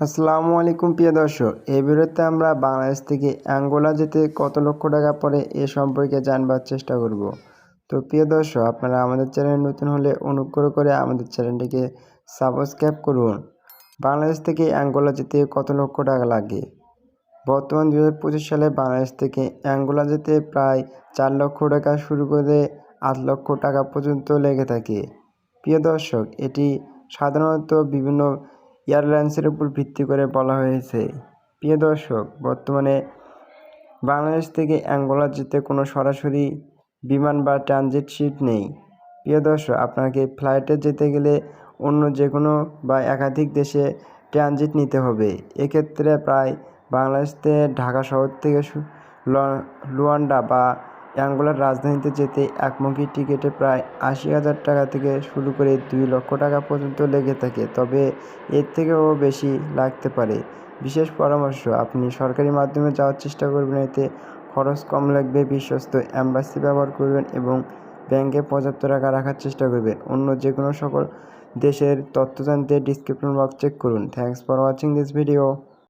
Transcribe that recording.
আসসালামু আলাইকুম, প্রিয় দর্শক। এই ভিডিওতে আমরা বাংলাদেশ থেকে অ্যাঙ্গোলা যেতে কত লক্ষ টাকা পড়ে এ সম্পর্কে জানবার চেষ্টা করব। তো, প্রিয় দর্শক, আপনারা আমাদের চ্যানেল নতুন হলে অনুগ্রহ করে আমাদের চ্যানেলটিকে সাবস্ক্রাইব করুন। বাংলাদেশ থেকে অ্যাঙ্গোলা যেতে কত লক্ষ টাকা লাগে? বর্তমান দু হাজার পঁচিশ সালে বাংলাদেশ থেকে অ্যাঙ্গোলা যেতে প্রায় চার লক্ষ টাকা শুরু করে আট লক্ষ টাকা পর্যন্ত লেগে থাকে। প্রিয় দর্শক, এটি সাধারণত বিভিন্ন এয়ারলাইন্সের উপর ভিত্তি করে বলা হয়েছে। প্রিয় দর্শক, বর্তমানে বাংলাদেশ থেকে অ্যাঙ্গোলা যেতে কোনো সরাসরি বিমান বা ট্রানজিট সিট নেই। প্রিয় দর্শক, আপনাকে ফ্লাইটে যেতে গেলে অন্য যে কোনো বা একাধিক দেশে ট্রানজিট নিতে হবে। এক্ষেত্রে প্রায় বাংলাদেশ থেকে ঢাকা শহর থেকে লুয়ান্ডা বা অ্যাঙ্গোলার রাজধানীতে যেতে একমুখী টিকিটে প্রায় আশি হাজার টাকা থেকে শুরু করে দুই লক্ষ টাকা পর্যন্ত লেগে থাকে, তবে এর থেকেও বেশি লাগতে পারে। বিশেষ পরামর্শ, আপনি সরকারি মাধ্যমে যাওয়ার চেষ্টা করবেন, এতে খরচ কম লাগবে, বিশ্বস্ত অ্যাম্বাসি ব্যবহার করবেন এবং ব্যাংকে পর্যাপ্ত টাকা রাখার চেষ্টা করবেন। অন্য যে কোনো সকল দেশের তথ্য জানতে ডিসক্রিপশন বক্স চেক করুন। Thanks for watching this video